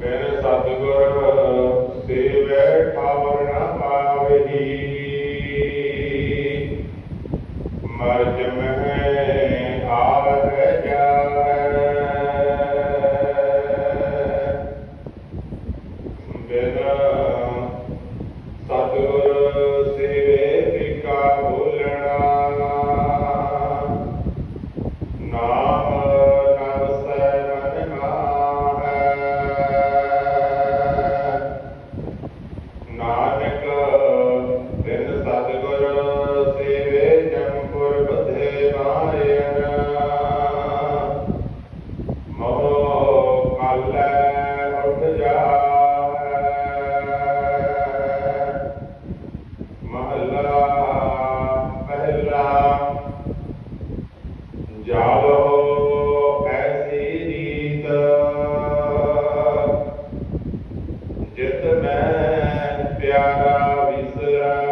ਮੇਰੇ ਸਤਿਗੁਰ ਜਾਲੋ ਐਸੀ ਰੀਤ ਜਿਤ ਮੈਂ ਪਿਆਰਾ ਵਿਸਰਾ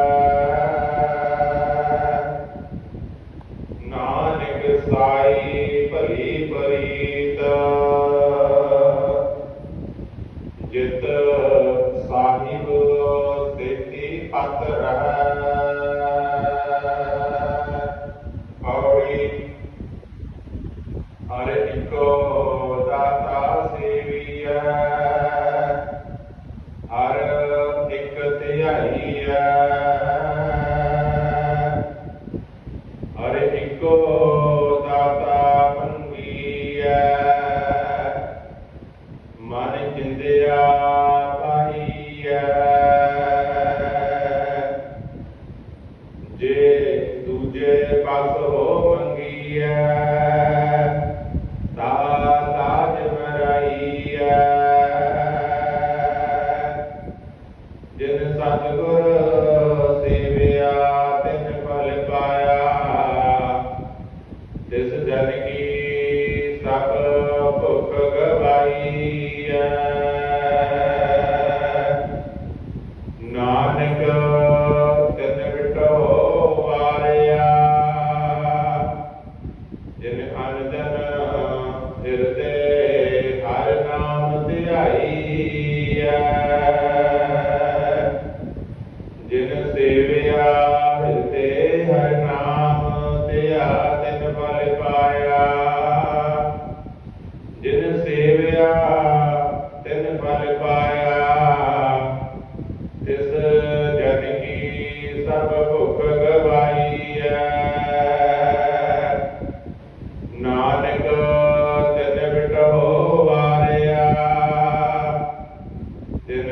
ਜਿਨ ਅਨੰਦਨ ਹਿਰਦੇ ਹਰ ਨਾਮ ਧਿਆਈ ਹੈ ਜਿਨ ਸੇਵਿਆ ਹਿਰਦੇ ਹਰ ਨਾਮ ਧਿਆ, ਤਿਨ ਫਲ ਪਾਇਆ। ਜਿਨ ਸੇਵਿਆ, ਤਿਨ ਫਲ ਪਾਇਆ den